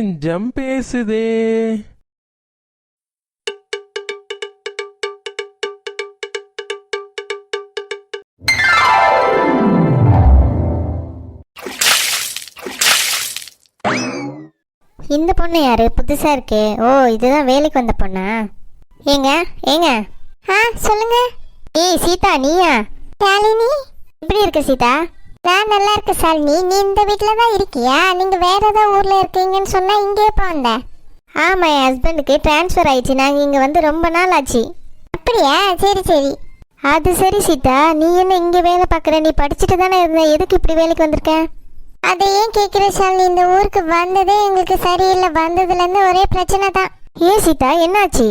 நெஞ்சம் பேசுதே. இந்த பொண்ணு யாரு? புதுசா இருக்கே. ஓ இதுதான் வேலைக்கு வந்த பொண்ணா? ஏங்க ஏங்க? ஆ சொல்லுங்க. ஏய் சீதா நீயா? ஷாலினி எப்படி இருக்க சீதா? நான் நல்லா இருக்க ஷாலினி நீ இந்த வீட்டில் தான் இருக்கியா? நீங்க வேற ஏதோ ஊர்ல இருக்கீங்கன்னு சொன்னா இங்கே எப்போ வந்த ஆமா என் ஹஸ்பண்டுக்கு ட்ரான்ஸ்ஃபர் ஆயிடுச்சு. நாங்கள் இங்கே வந்து ரொம்ப நாள் ஆச்சு. அப்படியா? சரி சரி. அது சரி சீதா. நீ என்ன இங்கே வேலை பார்க்குற? நீ படிச்சுட்டு தானே இருந்த. எதுக்கு இப்படி வேலைக்கு வந்திருக்க? அதை ஏன் கேட்குற ஷாலினி இந்த ஊருக்கு வந்ததே எங்களுக்கு சரியில்லை. வந்ததுலேருந்து ஒரே பிரச்சனை தான். ஏன் சீதா? என்னாச்சு?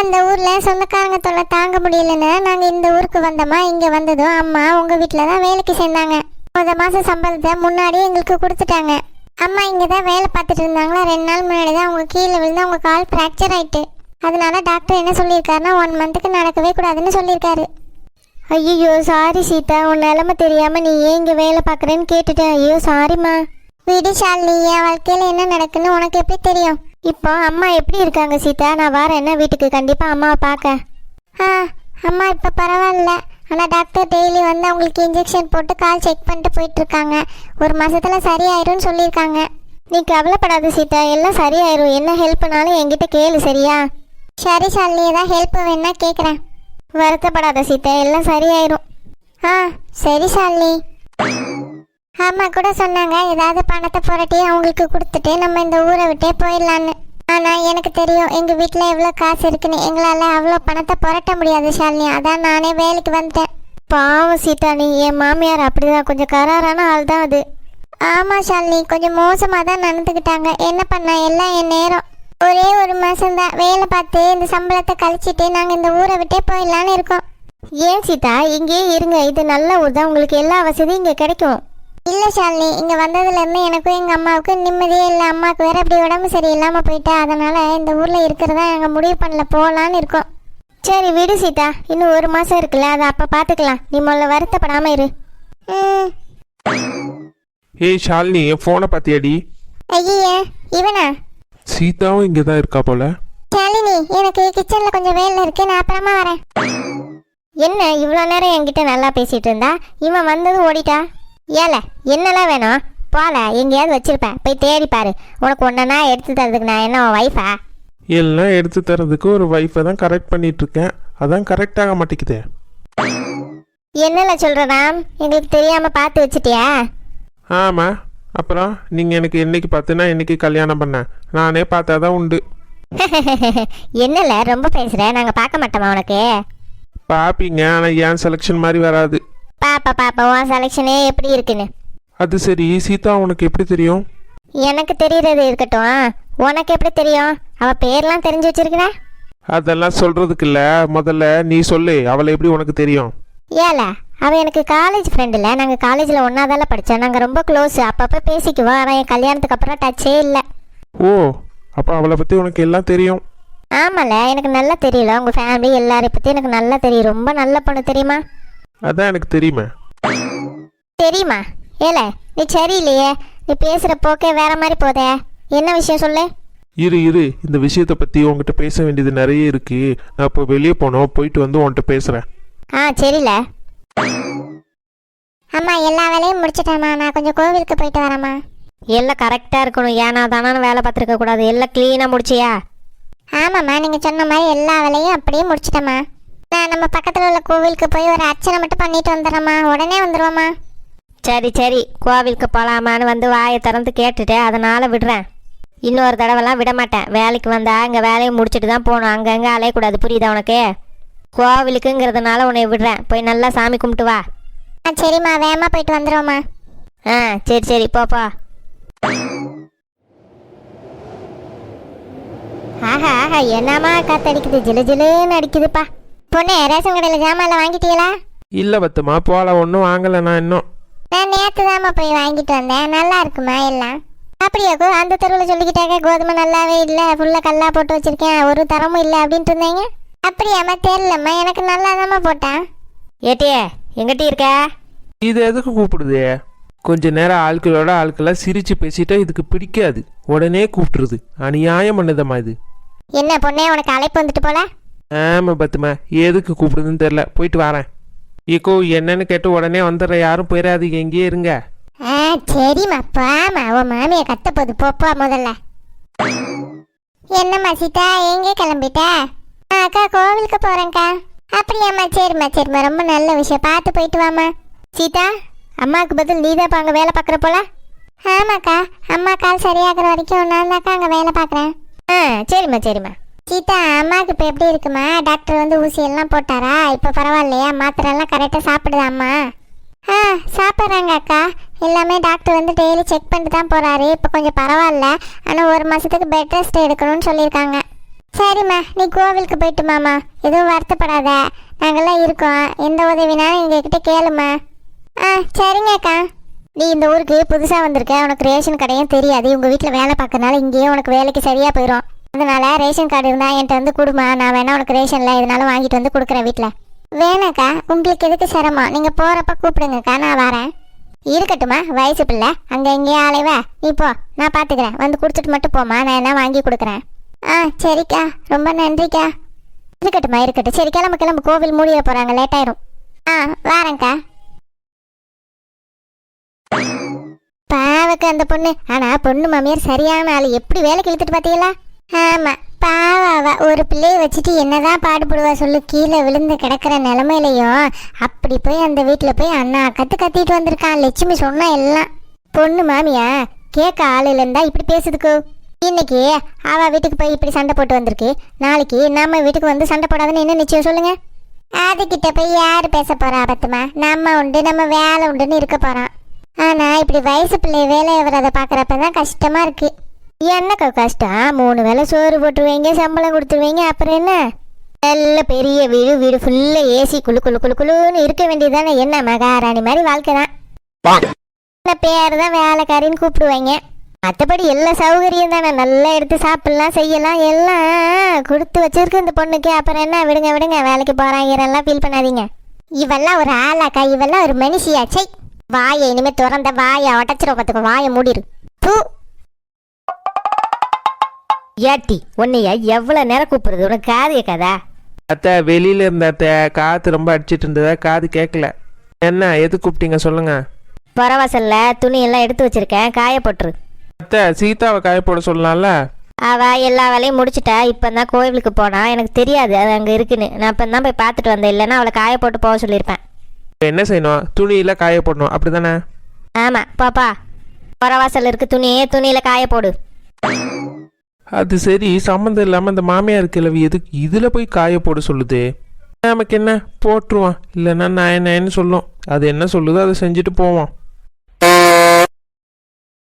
அந்த ஊரில் சொந்தக்காரங்க தொல்லை தாங்க முடியலன்னு நாங்கள் இந்த ஊருக்கு வந்தோமா? இங்கே வந்ததும் அம்மா உங்கள் வீட்டில் தான் வேலைக்கு சேர்ந்தாங்க. முத மாதம் சம்பளத்தை முன்னாடியே எங்களுக்கு கொடுத்துட்டாங்க. அம்மா இங்கே தான் வேலை பார்த்துட்டு இருந்தாங்களா? ரெண்டு நாள் முன்னாடி தான் அவங்க கீழே விழுந்து அவங்க கால் ஃப்ராக்சர் ஆயிட்டு. அதனால டாக்டர் என்ன சொல்லியிருக்காருன்னா ஒன் மந்த்துக்கு நடக்கவே கூடாதுன்னு சொல்லியிருக்காரு. ஐயோ சாரி சீதா. உன் நிலமை தெரியாம நீ ஏன் இங்க வேலை பார்க்குறேன்னு கேட்டுட்டேன் ஐயோ சாரிம்மா விடு ஷாலினி என் வாழ்க்கையில என்ன நடக்குன்னு உனக்கு எப்படி தெரியும்? இப்போ அம்மா எப்படி இருக்காங்க சீதா? நான் வரேன் என்ன வீட்டுக்கு கண்டிப்பா அம்மாவை பார்க்க. ஆ அம்மா இப்போ பரவாயில்ல. ஆனால் டாக்டர் டெய்லி வந்து அவங்களுக்கு இன்ஜெக்ஷன் போட்டு கால் செக் பண்ணிட்டு போயிட்டுருக்காங்க. ஒரு மாதத்தில் சரியாயிரும்னு சொல்லியிருக்காங்க. நீ கவலைப்படாத சீதா எல்லாம் சரியாயிரும். என்ன ஹெல்ப்னாலும் என்கிட்ட கேளு சரியா? சரி சாலினி ஏதாவது ஹெல்ப் வேணா கேட்குறேன் வருத்தப்படாத சீதா எல்லாம் சரியாயிரும். ஆ சரி சாலினி அம்மா கூட சொன்னாங்க ஏதாவது பணத்தை புரட்டி அவங்களுக்கு கொடுத்துட்டு நம்ம இந்த ஊரை விட்டே போயிடலான்னு. ஆனால் எனக்கு தெரியும் எங்கள் வீட்டில் எவ்வளோ காசு இருக்குன்னு எங்களால் அவ்வளோ பணத்தை புரட்ட முடியாது ஷாலினி. அதான் நானே வேலைக்கு வந்துட்டேன். பாவம் சீதா நீ என் மாமியார் அப்படிதான். கொஞ்சம் கராரான ஆள் தான் அது. ஆமாம் ஷாலினி. கொஞ்சம் மோசமாக தான் நடந்துக்கிட்டாங்க என்ன பண்ண? எல்லாம் என் நேரம். ஒரே ஒரு மாசம்தான். வேலை பார்த்து இந்த சம்பளத்தை கழிச்சிட்டு நாங்கள் இந்த ஊரை விட்டே போயிடலான்னு இருக்கோம். ஏன் சீதா? இங்கேயே இருங்க. இது நல்ல ஊர் தான். உங்களுக்கு எல்லா வசதியும் இங்கே கிடைக்கும். இல்லை ஷாலினி இங்கே வந்ததுலேருந்து எனக்கும் எங்கள் அம்மாவுக்கும் நிம்மதியே இல்லை. அம்மாவுக்கு வேற அப்படி உடம்பு சரியில்லாமல் போயிட்டா. அதனால் இந்த ஊரில் இருக்கிறதா நாங்கள் முடிவு பண்ணல. போகலான்னு இருக்கோம். சரி விடு சீதா. இன்னும் ஒரு மாதம் இருக்குல்ல. அதை அப்போ பார்த்துக்கலாம் நீ முதல்ல வருத்தப்படாமல் இரு. ஏய் ஷாலினி என் ஃபோனை பார்த்தியாடி ஐயே இவனா? சீதாவும் இங்கே தான் இருக்கா போல. ஷாலினி எனக்கு கிச்சனில் கொஞ்சம் வேலை இருக்கு. நான் அப்புறமா வரேன். என்ன இவ்வளோ நேரம் என்கிட்ட நல்லா பேசிட்டு இருந்தா? இவன் வந்ததும் ஓடிட்டா? ஏல என்னலாம் வேணும்? போல எங்கேயாவது வச்சிருப்பேன். போய் தேடி பாரு. உனக்கு ஒன்றா எடுத்து தரதுக்கு நான் என்ன ஒய்ஃபா எல்லாம் எடுத்து தரதுக்கு ஒரு ஒய்ஃபை தான் கரெக்ட் பண்ணிட்டு இருக்கேன் அதான் கரெக்ட் ஆக மாட்டேங்குதே. என்னல சொல்கிறதாம் எங்களுக்கு தெரியாமல் பார்த்து வச்சிட்டியா? ஆமாம் அப்புறம் நீங்கள் எனக்கு என்னைக்கு பார்த்துனா என்னைக்கு கல்யாணம் பண்ணேன்? நானே பார்த்தா தான் உண்டு. என்னல ரொம்ப பேசுகிற நாங்கள் பார்க்க மாட்டோமா உனக்கு? பார்ப்பீங்க ஆனால் ஏன் செலெக்ஷன் மாதிரி வராது. பாப்பா உன் செலெக்ஷனே எப்படி இருக்குன்னு? அது சரி சீதா உனக்கு எப்படி தெரியும்? எனக்கு தெரியறது இருக்கட்டும் உனக்கு எப்படி தெரியும்? அவள் பேர்லாம் தெரிஞ்சு வச்சிருக்கிற? அதெல்லாம் சொல்கிறதுக்கு இல்லை முதல்ல நீ சொல்லு அவளை எப்படி உனக்கு தெரியும்? ஏல அவ எனக்கு காலேஜ் ஃப்ரெண்ட் இல்லை. நாங்கள் காலேஜில் ஒன்றாதால படித்தோம் நாங்கள் ரொம்ப க்ளோஸ் அப்பப்போ பேசிக்குவோம். ஆனால் என் கல்யாணத்துக்கு அப்புறம் டச்சே இல்லை. ஓ அப்போ அவளை பற்றி உனக்கு எல்லாம் தெரியும்? ஆமால எனக்கு நல்லா தெரியல. உங்கள் ஃபேமிலி எல்லாரையும் பற்றி எனக்கு நல்லா தெரியும். ரொம்ப நல்ல பொண்ணு தெரியுமா? அதான் எனக்கு தெரியுமே. தெரியுமா? ஏல நீ சரியில்லையே. நீ பேசுகிற போக்கே வேற மாதிரி போதே. என்ன விஷயம் சொல்லு? இரு இரு. இந்த விஷயத்தை பற்றி உங்ககிட்ட பேச வேண்டியது நிறைய இருக்கு. நான் இப்போ வெளியே போனோம் போயிட்டு வந்து உன்கிட்ட பேசுகிறேன் ஆ சரில. அம்மா எல்லா வேலையும் முடிச்சிட்டேம்மா. நான் கொஞ்சம் கோவிலுக்கு போயிட்டு வரேம்மா. எல்லாம் கரெக்டாக இருக்கணும். ஏன்னா தானே வேலை பார்த்துருக்க கூடாது. எல்லாம் க்ளீனாக முடிச்சியா? ஆமாம்மா நீங்கள் சொன்ன மாதிரி எல்லா வேலையும் அப்படியே முடிச்சிட்டேம்மா. நான் நம்ம பக்கத்தில் உள்ள கோவிலுக்கு போய் ஒரு அர்ச்சனை மட்டும் பண்ணிட்டு வந்துடுறேம்மா. உடனே வந்துடுவோம்மா சரி சரி. கோவிலுக்கு போகலாமான்னு வந்து வாயை திறந்து கேட்டுட்டு அதனால் விடுறேன். இன்னொரு தடவைலாம் விட மாட்டேன் வேலைக்கு வந்தா இங்கே வேலையை முடிச்சுட்டு தான் போகணும். அங்கங்கே அலையக்கூடாது. புரியுதா உனக்கு? கோவிலுக்குங்கிறதுனால உன்னை விடுறேன். போய் நல்லா சாமி கும்பிட்டு வா. ஆ சரிம்மா. வேகமாக போயிட்டு வந்துடுவோம்மா ஆ சரி சரி. போப்பா ஆஹா ஆஹா. என்னம்மா காத்தடிக்குது? ஜிலு ஜிலுன்னு அடிக்குதுப்பா. பொண்ணு ரேஷன் கடையில் ஜாமான்லாம் வாங்கிட்டீங்களா? இல்லை பத்துமா போகல ஒன்றும் வாங்கலை நான் இன்னும். நான் நேற்று தாம்மா போய் வாங்கிட்டு வந்தேன். நல்லா இருக்குமா எல்லாம்? அப்படியாக்கோ அந்த தெருவில் சொல்லிக்கிட்டாங்க கோதுமை நல்லாவே இல்லை ஃபுல்லாக கல்லா போட்டு வச்சிருக்கேன் ஒரு தரமும் இல்லை அப்படின்ட்டு இருந்தீங்க? அப்படியாம்மா தெரியலம்மா எனக்கு நல்லா போட்டேன் ஏட்டியே எங்கிட்ட இருக்க? இது எதுக்கு கூப்பிடுது? கொஞ்ச நேரம் ஆட்களோட ஆட்களா சிரிச்சு பேசிட்டா இதுக்கு பிடிக்காது. உடனே கூப்பிட்டுருது. அநியாயம் பண்ணதம்மா இது. என்ன பொண்ணே உனக்கு அழைப்பு வந்துட்டு போல? ஆமா பத்துமா எதுக்கு கூப்பிடுதுன்னு தெரில போயிட்டு வரேன். ஏக்கோ என்னன்னு கேட்டு உடனே வந்துடுறேன். யாரும் போயிடாதீங்க எங்கேயே இருங்க. ஆ சரிம்மா பாமா உன் மாமியை கத்த போது போப்பா முதல்ல. என்னம்மா சீதா எங்கே கிளம்பிட்ட? ஆ, அக்கா கோவிலுக்கு போறேன்க்கா. அப்படியாம்மா சரிம்மா சரிம்மா. ரொம்ப நல்ல விஷயம். பார்த்து போயிட்டு வாம்மா. சீதா அம்மாவுக்கு பதில் நீதான் இப்போ அங்கே வேலை பார்க்குற போல? ஆமாக்கா. அம்மா கால் சரியாகிற வரைக்கும் நான் தான்க்கா அங்கே வேலை பார்க்குறேன். ஆ சரிம்மா சரிம்மா. சீதா அம்மாவுக்கு இப்போ எப்படி இருக்குமா? டாக்டர் வந்து ஊசியெல்லாம் போட்டாரா? இப்போ பரவாயில்லையா? மாத்திரெல்லாம் கரெக்டாக சாப்பிடுதாம்மா ஆ சாப்பிட்றாங்க அக்கா. எல்லாமே டாக்டர் வந்து டெய்லி செக் பண்ணிட்டு தான் போகிறாரு இப்போ கொஞ்சம் பரவாயில்ல. ஆனால் ஒரு மாதத்துக்கு பெட் ரெஸ்ட் எடுக்கணும்னு சொல்லியிருக்காங்க. சரிம்மா நீ கோவிலுக்கு போயிட்டு மாமா எதுவும் வருத்தப்படாத. நாங்கள்லாம் இருக்கோம். எந்த உதவினாலும் எங்ககிட்ட கேளுமா ஆ சரிங்க அக்கா. நீ இந்த ஊருக்கு புதுசாக வந்திருக்க. உனக்கு ரேஷன் கடையும் தெரியாது. உங்கள் வீட்டில் வேலை பார்க்கறனால இங்கேயே உனக்கு வேலைக்கு சரியாக போயிடும் அதனால ரேஷன் கார்டு இருந்தால் என்கிட்ட வந்து கொடுமா. நான் வேணா உனக்கு ரேஷனில் இதனால வாங்கிட்டு வந்து கொடுக்குறேன் வீட்டில் வேணாக்கா உங்களுக்கு எதுக்கு சிரமம்? நீங்கள் போகிறப்ப கூப்பிடுங்கக்கா நான் வரேன். இருக்கட்டுமா வயசு பிள்ளை. அங்கே இங்கேயே ஆளைவ? நீ போ நான் பார்த்துக்கிறேன் வந்து கொடுத்துட்டு மட்டும் போமா நான் என்ன வாங்கி கொடுக்குறேன். ஆ சரிக்கா. ரொம்ப நன்றிக்கா. இருக்கட்டுமா இருக்கட்டும். சரி கிளம்பு கிளம்பு. கோவில் மூடிய போகிறாங்க லேட் ஆயிரும். ஆ வரேங்க்கா பாவக்கு அந்த பொண்ணு. ஆனா பொண்ணு மாமியார் சரியான ஆள். எப்படி வேலைக்கு இழுத்துட்டு பாத்தீங்களா? ஆமா பாவாவா ஒரு பிள்ளையை வச்சுட்டு என்னதான் பாடுபடுவா சொல்லு. கீழே விழுந்து கிடக்கிற நிலமையிலையும் அப்படி போய் அந்த வீட்டில் போய் அண்ணா கற்று கத்திட்டு வந்திருக்கான் லட்சுமி சொன்னா எல்லாம். பொண்ணு மாமியா கேட்க ஆள் இல்லைந்தா இப்படி பேசுதுக்கு. இன்னைக்கு அவ வீட்டுக்கு போய் இப்படி சண்டை போட்டு வந்திருக்கு. நாளைக்கு நம்ம வீட்டுக்கு வந்து சண்டை போடாதுன்னு என்ன நிச்சயம் சொல்லுங்க? அதுகிட்ட போய் யார் பேச போறா பத்துமா? நம்ம உண்டு நம்ம வேலை உண்டுன்னு இருக்க போகிறான் ஆனா இப்படி வயசு பிள்ளை வேலை வரதை பாக்குறப்ப தான் கஷ்டமா இருக்கு. என்னக்கா கஷ்டம்? மூணு வேளை சோறு போட்டுருவீங்க சம்பளம் கொடுத்துருவீங்க அப்புறம் என்ன? நல்ல பெரிய வீடு வீடு ஃபுல்லா ஏசி குளு குளு குளு குளுன்னு இருக்க வேண்டியதுதானே? என்ன மகாராணி மாதிரி வாழ்க்கை தான். பேர் தான் வேலைக்காரின்னு கூப்பிடுவாங்க. மற்றபடி எல்லா சௌகரியம் தானே? நல்லா எடுத்து சாப்பிடலாம் செய்யலாம் எல்லாம் கொடுத்து வச்சிருக்கு இந்த பொண்ணுக்கு. அப்புறம் என்ன? விடுங்க விடுங்க வேலைக்கு போறாங்கிறெல்லாம் ஃபீல் பண்ணாதீங்க. இவெல்லாம் ஒரு ஆளாக்கா இவெல்லாம் ஒரு மனுஷியா? சை வாயை இனிமே திறந்த வாயை உடச்சிரும் பார்த்துக்கோ வாயை மூடிரு. பூ ஏட்டி உன்னைய எவ்வளவு நேரம் கூப்பிடுறது? உனக்கு காது கேட்காதா? அத்தை வெளியில இருந்த அத்தை காத்து ரொம்ப அடிச்சிட்டு இருந்ததா காது கேட்கல. என்ன எது கூப்பிட்டீங்க சொல்லுங்க. புறவாசல்ல துணி எல்லாம் எடுத்து வச்சிருக்கேன் காய போட்டுரு. அத்தை சீதாவை காய போட சொல்லலாம்ல அவ எல்லா வேலையும் முடிச்சிட்டா இப்பதான் கோவிலுக்கு போனா எனக்கு தெரியாது அது அங்க இருக்குன்னு. நான் இப்போ தான் போய் பார்த்துட்டு வந்தேன் இல்லைன்னா அவளை காய போட்டு போக சொல்லியிருப்பேன். இப்ப என்ன செய்யணும்? துணியில காய போடணும் அப்படிதானே? ஆமா பாப்பா. புறவாசல் இருக்கு துணியே துணியில காய போடு. அது சரி சம்மந்தம் இல்லாமல் அந்த மாமியார் கிழவி எதுக்கு இதில் போய் காய போட சொல்லுது? நமக்கு என்ன? போட்டுருவான். இல்லைன்னா நான் என்னன்னு சொல்லும். அது என்ன சொல்லுதோ அதை செஞ்சுட்டு போவான்.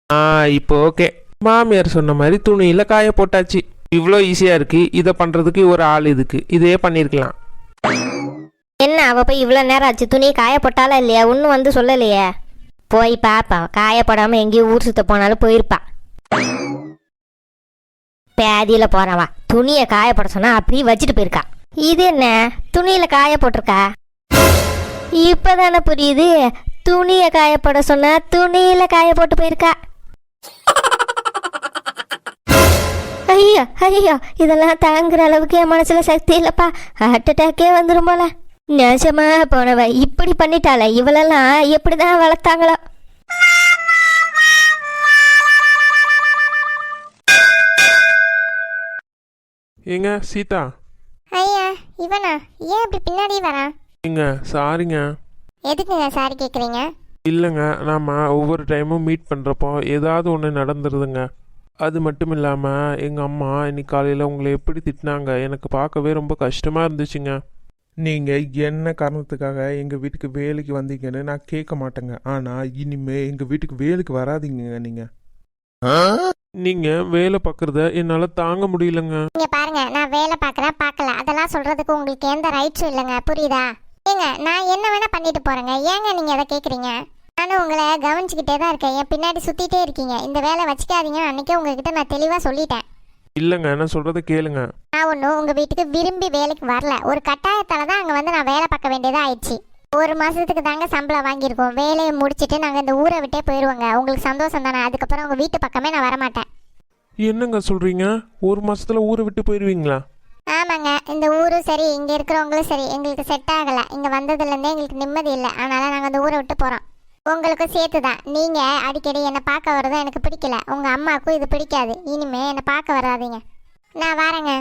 ஆ இப்போ ஓகே. மாமியார் சொன்ன மாதிரி துணியில் காய போட்டாச்சு. இவ்வளோ ஈஸியாக இருக்கு. இதை பண்ணுறதுக்கு ஒரு ஆள் இதுக்கு. இதே பண்ணியிருக்கலாம் என்ன அவ போய் இவ்வளோ நேரம் ஆச்சு? துணியை காய போட்டாலா இல்லையா? ஒன்றும் வந்து சொல்லலையே. போய் பாப்பா. காய போடாமல் எங்கேயும் ஊர் சுத்த போனாலும் போயிருப்பா. பேதியில் போறவா. துணியை காய போட சொன்னா அப்படியே வச்சுட்டு போயிருக்கா. இது என்ன? துணியில காய போட்டிருக்கா? இப்பதானே புரியுது. துணியை காய போட சொன்னா துணியில காய போட்டு போயிருக்கா. ஐயோ ஐயோ இதெல்லாம் தாங்குற அளவுக்கு என் மனசுல சக்தி இல்லப்பா. ஹார்ட் அட்டாக்கே வந்துரும் போல. நிஜமாக போனவ இப்படி பண்ணிட்டாளே. இவளெல்லாம் எப்படிதான் வளர்த்தாங்களோ. ஏங்க சீதா? ஐயா இவனா? ஏன் இப்படி பின்னாடி வரான் ஏங்க சாரிங்க. எதுக்குங்க சாரி கேட்குறீங்க இல்லைங்க நாம் ஒவ்வொரு டைமும் மீட் பண்ணுறப்போ ஏதாவது ஒன்று நடந்துருதுங்க. அது மட்டும் இல்லாமல் எங்கள் அம்மா இன்னைக்கு காலையில் உங்களை எப்படி திட்டினாங்க எனக்கு பார்க்கவே ரொம்ப கஷ்டமாக இருந்துச்சுங்க. நீங்கள் என்ன காரணத்துக்காக எங்கள் வீட்டுக்கு வேலைக்கு வந்தீங்கன்னு நான் கேட்க மாட்டேங்க. ஆனால் இனிமே எங்கள் வீட்டுக்கு வேலைக்கு வராதீங்க நீங்கள் நீங்கள் வேலை பார்க்குறத என்னால் தாங்க முடியலங்க. இங்க பாருங்க நான் வேலை பார்க்கறேன் பார்க்கல. அதெல்லாம் சொல்றதுக்கு உங்களுக்கு எந்த ரைட்ஸும் இல்லைங்க. புரியுதா? ஏங்க நான் என்ன வேணா பண்ணிட்டு போறேங்க. ஏங்க நீங்க அதை கேக்குறீங்க? நானும் உங்களை கவனிச்சுக்கிட்டே தான் இருக்கேன். என் பின்னாடி சுத்திட்டே இருக்கீங்க. இந்த வேலை வச்சுக்காதீங்க. அன்னைக்கே உங்ககிட்ட நான் தெளிவா சொல்லிட்டேன். இல்லைங்க நான் சொல்கிறத கேளுங்க. நான் ஒன்றும் உங்க வீட்டுக்கு விரும்பி வேலைக்கு வரல. ஒரு கட்டாயத்தால தான் அங்க வந்து நான் வேலை பார்க்க வேண்டியதா ஆயிடுச்சு. ஒரு மாசத்துக்கு தாங்க சம்பளம் வாங்கியிருக்கோம். வேலையை முடிச்சிட்டு நாங்கள் இந்த ஊரை விட்டே போயிடுவோங்க உங்களுக்கு சந்தோஷம் தானே? அதுக்கப்புறம் உங்கள் வீட்டு பக்கமே நான் வரமாட்டேன். என்னங்க சொல்கிறீங்க ஒரு மாசத்துல ஊரை விட்டு போயிடுவீங்களா ஆமாங்க. இந்த ஊரும் சரி இங்கே இருக்கிறவங்களும் சரி எங்களுக்கு செட் ஆகலை. இங்கே வந்ததுலேருந்தே எங்களுக்கு நிம்மதி இல்லை. அதனால நாங்கள் இந்த ஊரை விட்டு போகிறோம் உங்களுக்கும் சேர்த்து தான். நீங்கள் அடிக்கடி என்னை பார்க்க வரதும் எனக்கு பிடிக்கல. உங்கள் அம்மாவுக்கும் இது பிடிக்காது. இனிமே என்னை பார்க்க வராதீங்க. நான் வரேங்க.